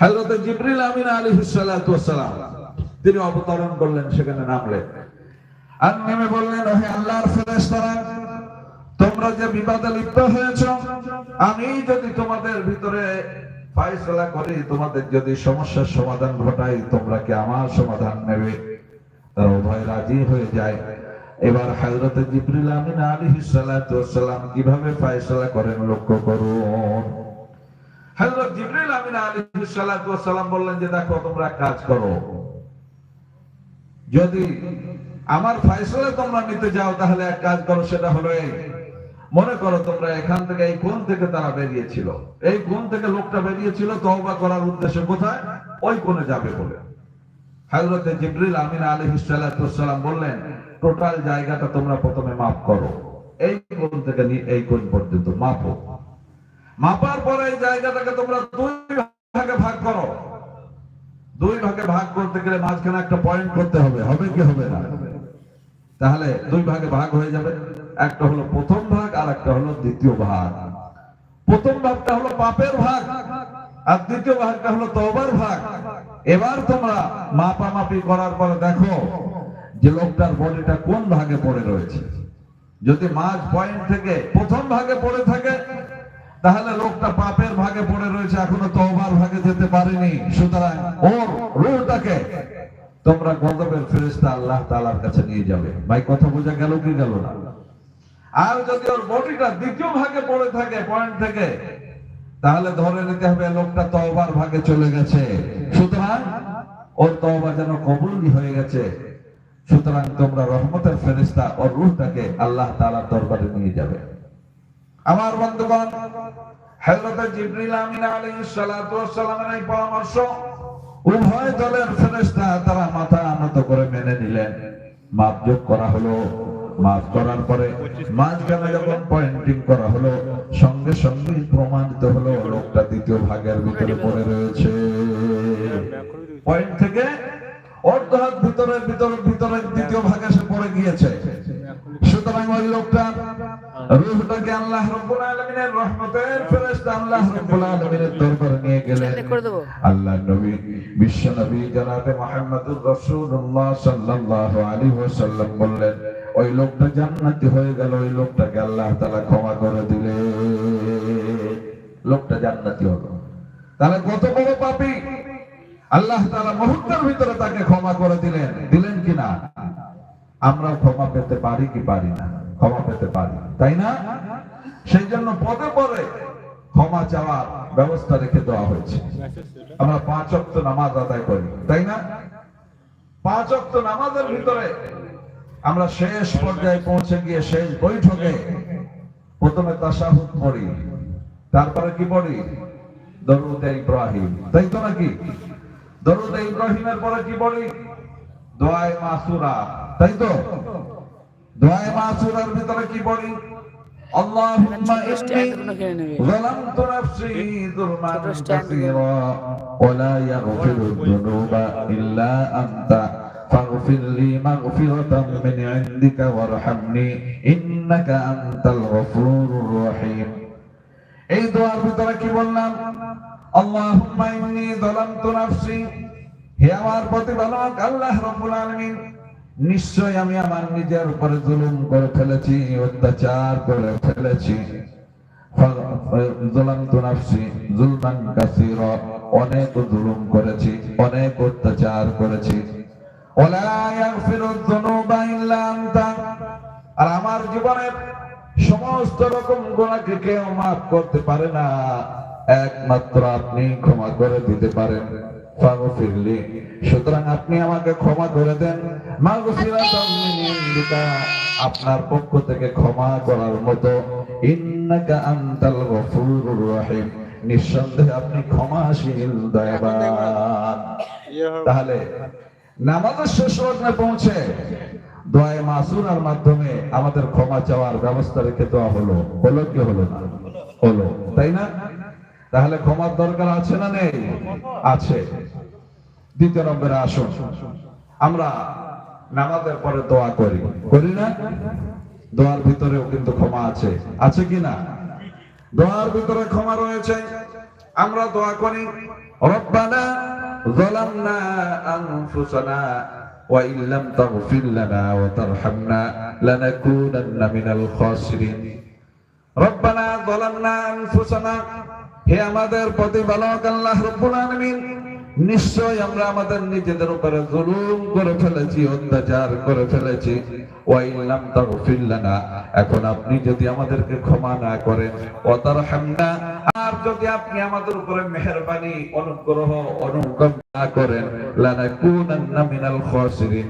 হযরত জিবরিল আমিন সালাতু ওয়াসসালাম, তিনি অবতরণ করলেন, সেখানে নামলেন আর নেমে বললেন, ওহে আল্লাহর তোমরা যে লিপ্ত হয়েছ, আমি যদি তোমাদের ভিতরে ফয়সালা করি, তোমাদের যদি সমস্যার সমাধান ঘটাই, তোমরা কি আমার সমাধান নেবে? তারা উভয় রাজি হয়ে যায়। এবার হযরত জিবরিল আমিন আলাইহিস ওয়াসসালাম কীভাবে ফয়সালা করেন, লক্ষ্য করুন। আমিন আলাইহিস সালাতু ওয়াসসালাম বললেন যে, দেখো, তোমরা কাজ করো। যদি আমার তোমরা নিতে যাও, তাহলে এক কাজ করো, সেটা হলো মনে করো, তোমরা এখান থেকে এই কোন থেকে তারা বেরিয়েছিল। এই কোন থেকে লোকটা বেরিয়েছিল, তওবা করার উদ্দেশ্যে কোথায়? ওই কোণে যাবে বলে। হযরত জিবরিল আমিন আলাইহিস সালাতু ওয়াসসালাম বললেন, টোটাল জায়গাটা তোমরা প্রথমে মাপ করো। এই কোণ থেকে এই কোণ পর্যন্ত মাপো। মাপার পরে এই জায়গাটাকে তোমরা দুই ভাগে ভাগ করো। দুই ভাগে ভাগ করতে গেলে মাঝখানে একটা পয়েন্ট করতে হবে। হবে কি হবে না? তাহলে দুই ভাগে ভাগ হয়ে যাবে। একটা হলো প্রথম ভাগ আর একটা হলো দ্বিতীয় ভাগ। প্রথম ভাগটা হলো পাপের ভাগ আর দ্বিতীয় ভাগটা হলো তওবার ভাগ। এবার তোমরা মাপামাপি করার পরে দেখো যে লোকটার বডিটা কোন ভাগে পড়ে রয়েছে। যদি মাঝ পয়েন্ট থেকে প্রথম ভাগে পড়ে থাকে তাহলে লোকটা পাপের ভাগে পড়ে রয়েছে, এখনও তওবার ভাগে যেতে পারেনি। সুতরাং ওর রূহটাকে তোমরা গজবের ফেরেশতা আল্লাহ তাআলার কাছে নিয়ে যাবে। ভাই, কথা বোঝা গেল কি গেল না? আর যদি ওর বডিটা দ্বিতীয় ভাগে পড়ে থাকে, পয়েন্ট থেকে, তাহলে ধরে নিতে হবে লোকটা তওবার ভাগে চলে গেছে। সুতরাং ওর তওবা যেন কবুলই হয়ে গেছে। সুতরাং তোমরা রহমতের ফেরেশতা ওর রূহটাকে আল্লাহ তাআলার দরবারে নিয়ে যাবে। আমার বন্ধুগণ, হযরত জিবরিল আমিন আলাইহিস সালাতু ওয়াস সালামের এই পরামর্শ উভয় দলের ফেরেশতা তারা মাথা আনত করে মেনে নিলেন। মাপযোগ করা হলো। মাপ করার পরে মাঝখানে যখন পয়েন্টিং করা হলো, সঙ্গে সঙ্গে প্রমাণিত হলো, লোকটা দ্বিতীয় ভাগের ভিতরে পড়ে রয়েছে। পয়েন্ট থেকে অর্ধ হাত ভিতরের ভিতরে ভিতরের দ্বিতীয় ভাগে সে পড়ে গিয়েছে। সুতরাং ওই লোকটা রূহটাকে আল্লাহ রাব্বুল আলামিনের রহমতের ফেরেশতা আল্লাহ রাব্বুল আলামিনের দরবারে নিয়ে গেলেন। আল্লাহ নবী বিশ্ব নবী জনাবে মুহাম্মদুর রাসূলুল্লাহ সাল্লাল্লাহু আলাইহি ওয়াসাল্লাম বললেন ওই লোকটা জান্নাতি হয়ে গেল ওই লোকটাকে আল্লাহ তাআলা ক্ষমা করে দিলে লোকটা জান্নাতি হলো। তাহলে কত বড় পাপী? আল্লাহ তাআলা মুহূর্তের ভিতরে তাকে ক্ষমা করে দিলেন। দিলেন কিনা আমরা ক্ষমা পেতে পারি কি পারি না? ক্ষমা পেতে পারি। তাই না? সেই জন্য পদে পদে ক্ষমা চাওয়ার ব্যবস্থা রেখে দেওয়া হয়েছে। আমরা পাঁচ অক্ত নামাজ আদায় করি, তাই না? পাঁচ অক্ত নামাজের ভিতরে আমরা শেষ পর্যায়ে পৌঁছে গিয়ে শেষ বৈঠকে প্রথমে তাসাহুদ পড়ি, তারপরে কি পড়ি? দরুদ ইব্রাহিম। তাই তো নাকি? দরুদ ইব্রাহিমের পরে কি পড়ি? দোয়ায় মাসুরা। তাই তো? দোয়ায় মাসুরার ভিতরে কি পড়ি আল্লাহুম্মা ইন্নী ظلمت نفسي ظلما كثيرا ولا يغفر الذنوب إلا أنت فاغفر لي مغفرة من عندك وارحمني إنك أنت الغفور الرحيم এই দোয়ার ভিতরে কি বললাম আল্লাহুম্মা ইন্নী যালামতু নাফসি হে আমার প্রতিপালক আল্লাহ রাব্বুল আলামিন নিশ্চয় আমি আমার নিজের উপরে জুলুম করে ফেলেছি, অত্যাচার করে ফেলেছি। অনেক জুলুম করেছি, অনেক অত্যাচার করেছি। আর আমার জীবনের সমস্ত রকম গুণাকে কেউ মাফ করতে পারে না। একমাত্র আপনি ক্ষমা করে দিতে পারেন। ফাগফিরলি সুতরাং আপনি আমাকে ক্ষমা করে দেন। মাগফিরাতাম মিন আপনার পক্ষ থেকে ক্ষমা করার মতো। ইন্নাকা আনতাল গফুরুর রহিম। নিঃসন্দেহে আপনি ক্ষমাশীল দয়াবান। তাহলে নামাজের শেষ লগ্নে পৌঁছে দোয়ায় মাসুরার মাধ্যমে আমাদের ক্ষমা চাওয়ার ব্যবস্থা রেখে দেওয়া হলো। হলো কি হলো না? হলো। তাই না? তাহলে ক্ষমার দরকার আছে না নেই আছে দ্বিতীয় নম্বরে আসুন আমরা নামাজের পরে দোয়া করি করি না দোয়ার ভিতরেও কিন্তু ক্ষমা আছে আছে কি না দোয়ার ভিতরে ক্ষমা রয়েছে আমরা দোয়া করি রব্বানা ظلمنا أنفسنا وإن لم تغفر لنا وترحمنا لنكونن من الخاسرين রব্বানা যালামনা আনফুসানা হে আমাদের প্রতিপালক আল্লাহ রব্বুল আলামিন নিশ্চয় আমরা আমাদের নিজেদের উপরে জুলুম করে ফেলেছি, অত্যাচার করে ফেলেছি। ওয়া ইল্লাম তাগফির লানা, এখন আপনি যদি আমাদেরকে ক্ষমা না করেন ওয়া তারহামনা আর যদি আপনি আমাদের উপরে মেহেরবানি, অনুগ্রহ অনুগ্রহ না করেন, লানাকুনান্না মিনাল খাসিরিন।